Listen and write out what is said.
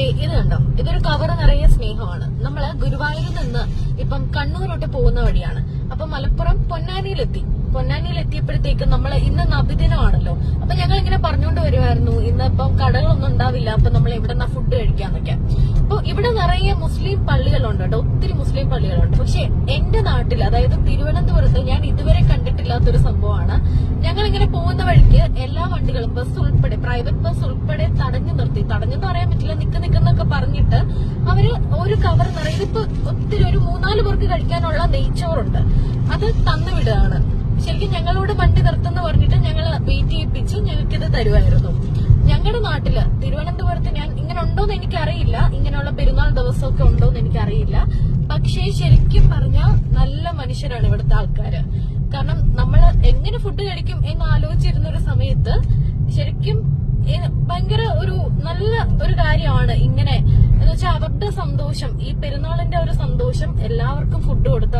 ഇത് കണ്ടോ? ഇതൊരു കവർ നിറയെ സ്നേഹമാണ്. നമ്മൾ ഗുരുവായൂരിൽ നിന്ന് ഇപ്പം കണ്ണൂരോട്ട് പോകുന്ന വഴിയാണ്. അപ്പൊ മലപ്പുറം പൊന്നാനിയിലെത്തി. പൊന്നാനിയിൽ എത്തിയപ്പോഴത്തേക്ക് നമ്മൾ ഇന്ന് നബിദിനമാണല്ലോ. അപ്പൊ ഞങ്ങൾ ഇങ്ങനെ പറഞ്ഞുകൊണ്ട് വരുമായിരുന്നു ഇന്ന് ഇപ്പം കടകളൊന്നും ഉണ്ടാവില്ല. അപ്പൊ നമ്മൾ ഇവിടെ നിന്ന് ഫുഡ് കഴിക്കാന്നൊക്കെ. അപ്പൊ ഇവിടെ നിറയെ മുസ്ലിം പള്ളികളുണ്ട് കേട്ടോ. ഒത്തിരി മുസ്ലിം പള്ളികളുണ്ട്. പക്ഷെ എന്റെ നാട്ടിൽ അതായത് തിരുവനന്തപുരത്ത് ഞാൻ ഇതുവരെ കണ്ടിട്ടില്ലാത്തൊരു സംഭവമാണ്. ഞങ്ങൾ ഇങ്ങനെ പോകുന്ന വഴിക്ക് എല്ലാ വണ്ടികളും ബസ് ഉൾപ്പെടെ പ്രൈവറ്റ് തടഞ്ഞു നിർത്തി. തടഞ്ഞെന്ന് പറയാൻ പറ്റില്ല നിക്ക് നിക്കുന്നൊക്കെ പറഞ്ഞിട്ട് അവർ ഒരു കവർ നിറയെ ഇപ്പൊ ഒത്തിരി ഒരു മൂന്നാൽ പേർക്ക് കഴിക്കാനുള്ള നെയ്ച്ചോറുണ്ട്. അത് തന്നു വിടുകയാണ്. ശരിക്കും ഞങ്ങളോട് വണ്ടി നിർത്തുന്നു പറഞ്ഞിട്ട് ഞങ്ങൾ വെയിറ്റ് ചെയ്യിപ്പിച്ച് ഞങ്ങൾക്ക് ഇത് തരുമായിരുന്നു. ഞങ്ങളുടെ നാട്ടിൽ തിരുവനന്തപുരത്ത് ഞാൻ ഇങ്ങനെ ഉണ്ടോന്ന് എനിക്കറിയില്ല. ഇങ്ങനെയുള്ള പെരുന്നാൾ ദിവസമൊക്കെ ഉണ്ടോന്ന് എനിക്കറിയില്ല. പക്ഷേ ശരിക്കും പറഞ്ഞാൽ നല്ല മനുഷ്യരാണ് ഇവിടുത്തെ ആൾക്കാര്. കാരണം നമ്മൾ എങ്ങനെ ഫുഡ് കഴിക്കും എന്ന് ആലോചിച്ചിരുന്ന ഒരു സമയത്ത് ശരിക്കും ഭയങ്കര ഒരു നല്ല ഒരു കാര്യമാണ് ഇങ്ങനെ എന്ന് വെച്ചാൽ അവരുടെ സന്തോഷം ഈ പെരുന്നാളിന്റെ ഒരു സന്തോഷം എല്ലാവർക്കും ഫുഡ് കൊടുത്ത